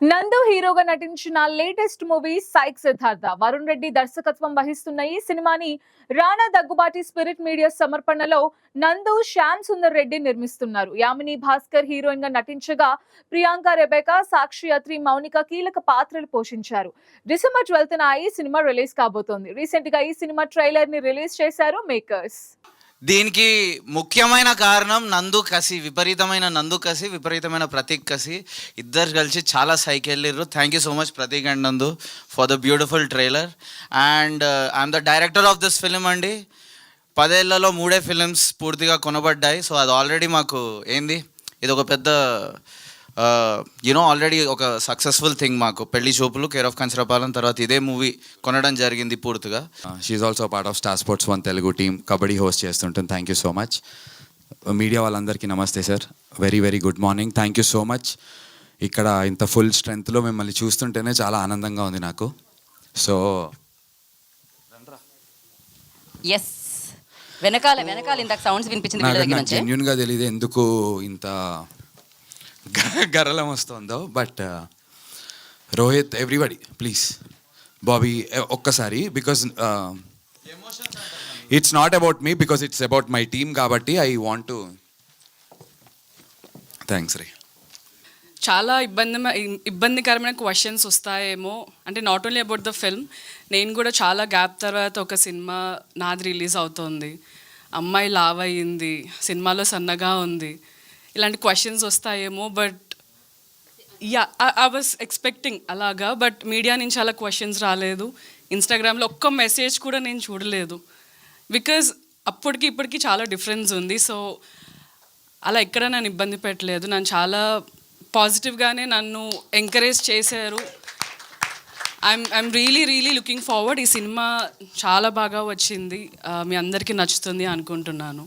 నందు హీరోగా నటించిన latest movie psych Siddhartha. Varun Reddy దర్శకత్వం వహిస్తున్న ఈ సినిమాని రాణా దగ్గుబాటి స్పిరిట్ మీడియా సమర్పణలో నందు శ్యామ్ సుందర్ రెడ్డి నిర్మిస్తున్నారు. యామిని భాస్కర్ హీరోయిన్గా నటించగా ప్రియాంక రెబేకా సాక్షి అత్రి మౌనిక కీలక పాత్రలు పోషించారు. డిసెంబర్ ట్వెల్త్ ఈ సినిమా రిలీజ్ కాబోతోంది. రీసెంట్గా ఈ సినిమా ట్రైలర్ని రిలీజ్ చేశారు మేకర్స్. దీనికి ముఖ్యమైన కారణం నందు కసి విపరీతమైన నందు కసి విపరీతమైన ప్రతీక్ కసి. ఇద్దరు కలిసి చాలా సైకి వెళ్ళిర్రు. Thank you so much Prateek and Nandu for the beautiful trailer and I'm the director of this film అండి. పదేళ్ళలో మూడే ఫిలిమ్స్ పూర్తిగా కొనబడ్డాయి. సో అది ఆల్రెడీ మాకు ఏంది? ఇది ఒక పెద్ద యూనో ఆల్రెడీ ఒక సక్సెస్ఫుల్ థింగ్ మాకు. పెళ్ళి చూపులు కేర్ ఆఫ్ కంచరపాలెం తర్వాత ఇదే మూవీ కొనడం జరిగింది పూర్తిగా. She also part of Star Sports one Telugu team kabaddi host చేస్తుంటుంది. Thank you so much media వాళ్ళందరికీ namaste sir very very good morning thank you so much ఇక్కడ ఇంత ఫుల్ స్ట్రెంగ్త్లో మిమ్మల్ని చూస్తుంటేనే చాలా ఆనందంగా ఉంది నాకు. సో ఎస్ వెనకాల వెనకాల ఇందాక సౌండ్స్ వినిపించింది జెన్యున్గా తెలియదు ఎందుకు ఇంత గ- వస్తుందో but Rohit everybody please Bobby ఒక్కసారి because it's not about me because it's about my team కాబట్టి I want to thanks Ray. చాలా ఇబ్బంది ఇబ్బందికరమైన క్వశ్చన్స్ వస్తాయేమో. అంటే not only about the film నేను కూడా చాలా గ్యాప్ తర్వాత ఒక సినిమా నాది రిలీజ్ అవుతోంది. అమ్మాయి లావ్ అయ్యింది సినిమాలో సన్నగా ఉంది. ఇలాంటి క్వశ్చన్స్ వస్తాయేమో but ya I was expecting అలాగా బట్ మీడియా నుంచి అలా క్వశ్చన్స్ రాలేదు. ఇన్స్టాగ్రామ్లో ఒక్క మెసేజ్ కూడా నేను చూడలేదు. బికాజ్ అప్పటికి ఇప్పటికి చాలా డిఫరెన్స్ ఉంది. సో అలా ఎక్కడ నన్ను ఇబ్బంది పెట్టలేదు. నన్ను చాలా పాజిటివ్గానే నన్ను ఎంకరేజ్ చేశారు. I'm I'm really really looking forward ఈ సినిమా చాలా బాగా వచ్చింది. Uh, మీ అందరికీ నచ్చుతుంది అనుకుంటున్నాను.